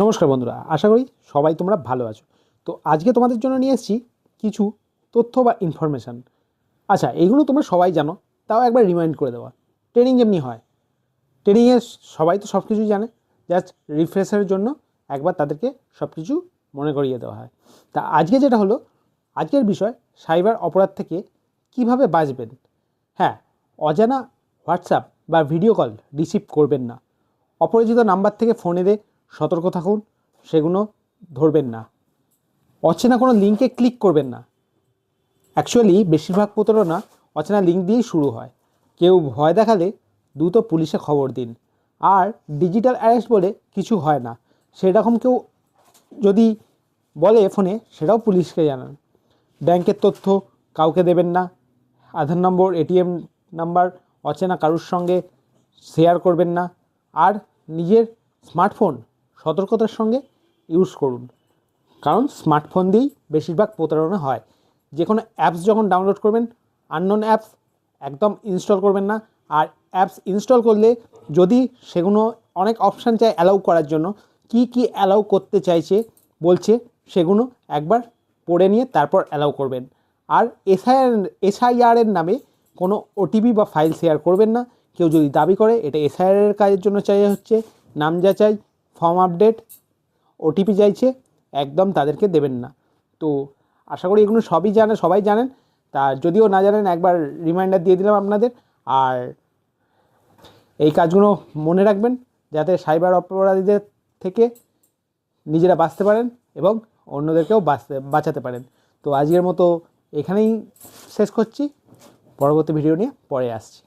নমস্কার বন্ধুরা, আশা করি সবাই তোমরা ভালো আছো। তো আজকে তোমাদের জন্য নিয়ে এসেছি কিছু তথ্য বা ইনফরমেশান আচ্ছা এইগুলো তোমরা সবাই জানো, তাও একবার রিমাইন্ড করে দেওয়া। ট্রেনিং যেমনি হয় ট্রেনিংয়ে সবাই তো সব কিছুই জানে জাস্ট রিফ্রেশের জন্য একবার তাদেরকে সব কিছু মনে করিয়ে দেওয়া হয়। তা আজকে যেটা হলো, আজকের বিষয় সাইবার অপরাধ থেকে কীভাবে বাঁচবেন? হ্যাঁ অজানা হোয়াটসঅ্যাপ বা ভিডিও কল রিসিভ করবেন না। অপরিচিত নাম্বার থেকে ফোনে দিয়ে সতর্ক থাকুন, সেগুলো ধরবেন না। অচেনা কোনো লিঙ্কে ক্লিক করবেন না। অ্যাকচুয়ালি বেশিরভাগ প্রতারণা অচেনা লিঙ্ক দিয়েই শুরু হয়। কেউ ভয় দেখালে দ্রুত পুলিশে খবর দিন। আর ডিজিটাল অ্যারেস্ট বলে কিছু হয় না। সেরকম কেউ যদি বলে ফোনে, সেটাও পুলিশকে জানান। ব্যাংকের তথ্য কাউকে দেবেন না। আধার নম্বর এটিএম নাম্বার অচেনা কারুর সঙ্গে শেয়ার করবেন না। আর নিজের স্মার্টফোন সতর্কতার সঙ্গে ইউজ করুন। কারণ স্মার্টফোন দিয়েই বেশিরভাগ প্রতারণা হয়। যে কোনো অ্যাপস যখন ডাউনলোড করবেন আননোন অ্যাপস একদম ইনস্টল করবেন না। আর অ্যাপস ইনস্টল করলে যদি সেগুলো অনেক অপশান চায় অ্যালাউ করার জন্য, কি কি অ্যালাউ করতে চাইছে, বলছে সেগুলো একবার পড়ে নিয়ে তারপর অ্যালাউ করবেন। আর এসআইআর এসআইআরের নামে কোনো ওটিপি বা ফাইল শেয়ার করবেন না। কেউ যদি দাবি করে, এটা এসআইআরের কাজের জন্য চাই হচ্ছে, নাম যাচাই ফর্ম আপডেট ওটিপি চাইছে একদম তাদেরকে দেবেন না। তো আশা করি এগুলো সবই জানে, সবাই জানেন। তা যদিও না জানেন, একবার রিমাইন্ডার দিয়ে দিলাম আপনাদের। আর এই কাজগুলো মনে রাখবেন, যাতে সাইবার অপরাধীদের থেকে নিজেরা বাঁচতে পারেন এবং অন্যদেরকেও বাঁচতে, বাঁচাতে পারেন। তো আজকের মতো এখানেই শেষ করছি। পরবর্তী ভিডিও নিয়ে পরে আসছি।